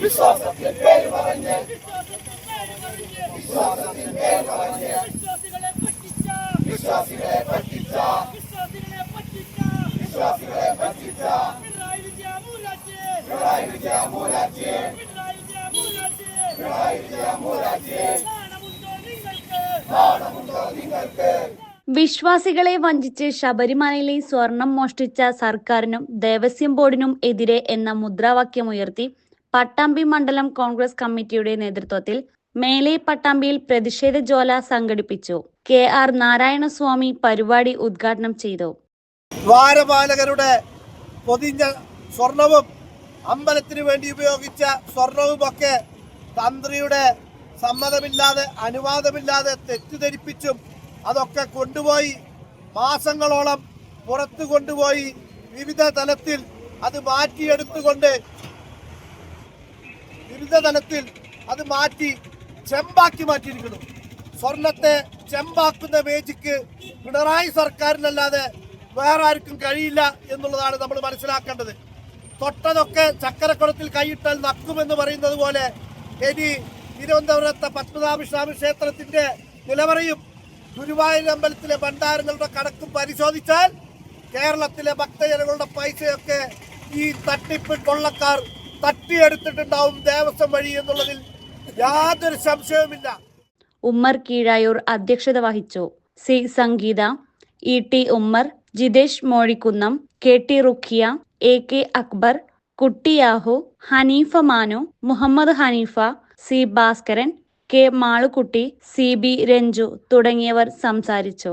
വിശ്വാസത്തിൽ പേര് പറഞ്ഞ് വിശ്വാസത്തിൽ പേര് പറഞ്ഞ് വിശ്വാസികളെ പറ്റിച്ച വിശ്വാസികളെ പറ്റിച്ച പിണറായി വിജയ മൂരാജ് പിണറായി വിജയ മൂരാജി നാണമുണ്ടോ നിങ്ങൾക്ക് വിശ്വാസികളെ വഞ്ചിച്ച് ശബരിമലയിലെ സ്വർണം മോഷ്ടിച്ച സർക്കാരിനും ദേവസ്വം ബോർഡിനും എതിരെ എന്ന മുദ്രാവാക്യമുയർത്തി പട്ടാമ്പി മണ്ഡലം കോൺഗ്രസ് കമ്മിറ്റിയുടെ നേതൃത്വത്തിൽ മേലെ പട്ടാമ്പിയിൽ പ്രതിഷേധ ജ്വാല സംഘടിപ്പിച്ചു. കെ ആർ നാരായണസ്വാമി പരിപാടി ഉദ്ഘാടനം ചെയ്തു. ദ്വാരപാലകരുടെ പൊതിഞ്ഞ സ്വർണവും അമ്പലത്തിന് വേണ്ടി ഉപയോഗിച്ച സ്വർണവും ഒക്കെ തന്ത്രിയുടെ സമ്മതമില്ലാതെ അനുവാദമില്ലാതെ തെറ്റിദ്ധരിപ്പിച്ചും അതൊക്കെ കൊണ്ടുപോയി മാസങ്ങളോളം പുറത്തു കൊണ്ടുപോയി വിവിധ തലത്തിൽ അത് മാറ്റിയെടുത്തുകൊണ്ട് വിവിധ തലത്തിൽ അത് മാറ്റി ചെമ്പാക്കി മാറ്റിയിരിക്കുന്നു. സ്വർണത്തെ ചെമ്പാക്കുന്ന മേജിക്ക് പിണറായി സർക്കാരിനല്ലാതെ വേറെ ആർക്കും കഴിയില്ല എന്നുള്ളതാണ് നമ്മൾ മനസ്സിലാക്കേണ്ടത്. തൊട്ടതൊക്കെ ചക്കരക്കുളത്തിൽ കൈയിട്ടാൽ നക്കുമെന്ന് പറയുന്നത് പോലെ ഇനി തിരുവനന്തപുരത്തെ പത്മനാഭസ്വാമി ക്ഷേത്രത്തിന്റെ നിലവറയും ഗുരുവായൂർ അമ്പലത്തിലെ ഭണ്ഡാരങ്ങളുടെ കണക്കും പരിശോധിച്ചാൽ കേരളത്തിലെ ഭക്തജനങ്ങളുടെ പൈസയൊക്കെ ഈ തട്ടിപ്പ് കൊള്ളക്കാർ തട്ടിയെടുത്തിട്ടുണ്ടാവും ദേവസ്വം വഴി എന്നുള്ളതിൽ യാതൊരു സംശയവുമില്ല. ഉമ്മർ കീഴായൂർ അധ്യക്ഷത വഹിച്ചു. C Sangeetha E T Ummer Jithesh Mozhikkunnam K T Rukhiya A K Akbar Kuttiyahu Haneefa Manu Muhammad Haneefa C Bhaskaran K Malukutty C B Ranju തുടങ്ങിയവർ സംസാരിച്ചു.